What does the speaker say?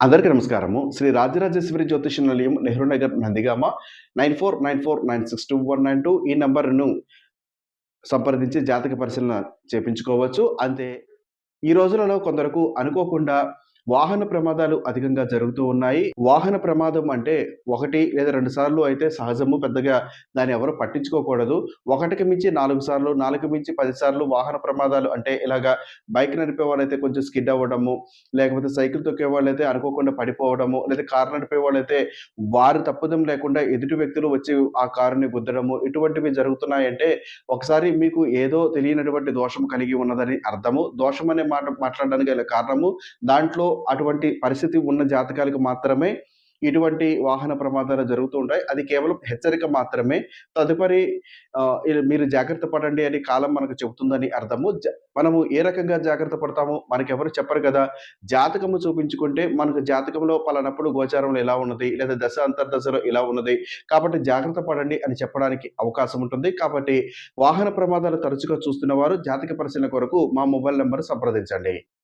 అందరికీ నమస్కారము. Sri Rajarajeshwari Jyothisha Nilayam Nehru Nagar Nandigama. Nine four nine four nine six two one nine two ఈ నంబర్ను సంప్రదించి జాతక పరిశీలన చేపించుకోవచ్చు. అంతే. ఈ రోజులలో కొందరకు అనుకోకుండా వాహన ప్రమాదాలు అధికంగా జరుగుతూ ఉన్నాయి. వాహన ప్రమాదం అంటే ఒకటి లేదా రెండు సార్లు అయితే సహజము. పెద్దగా దాన్ని ఎవరు పట్టించుకోకూడదు. ఒకటికి మించి నాలుగు సార్లు నాలుగు మించి పది సార్లు వాహన ప్రమాదాలు అంటే ఇలాగా బైక్ నడిపే వాళ్ళైతే కొంచెం స్కిడ్ అవ్వడము లేకపోతే సైకిల్ తొక్కే వాళ్ళైతే అనుకోకుండా పడిపోవడము లేదా కారు నడిపే వాళ్ళైతే వారు తప్పుదం లేకుండా ఎదుటి వ్యక్తులు వచ్చి ఆ కారుని గుద్దడము ఇటువంటివి జరుగుతున్నాయంటే ఒకసారి మీకు ఏదో తెలియనటువంటి దోషం కలిగి ఉన్నదని అర్థము. దోషం అనే మాట మాట్లాడడానికి గల కారణము దాంట్లో అటువంటి పరిస్థితి ఉన్న జాతకాలకు మాత్రమే ఇటువంటి వాహన ప్రమాదాలు జరుగుతూ ఉంటాయి. అది కేవలం హెచ్చరిక మాత్రమే. తదుపరి మీరు జాగ్రత్త పడండి అని కాలం మనకు చెబుతుందని అర్థము. జ- మనము ఏ రకంగా జాగ్రత్త పడతాము? మనకెవరు చెప్పరు కదా. జాతకము చూపించుకుంటే మనకు జాతకంలో పలానప్పుడు గోచారంలో ఎలా ఉన్నది? లేదా దశ అంతర్దశలో ఇలా ఉన్నది? కాబట్టి జాగ్రత్త పడండి అని చెప్పడానికి అవకాశం ఉంటుంది. కాబట్టి వాహన ప్రమాదాలు తరచుగా చూస్తున్న వారు జాతక పరిశీలన కొరకు మా మొబైల్ నెంబర్ సంప్రదించండి.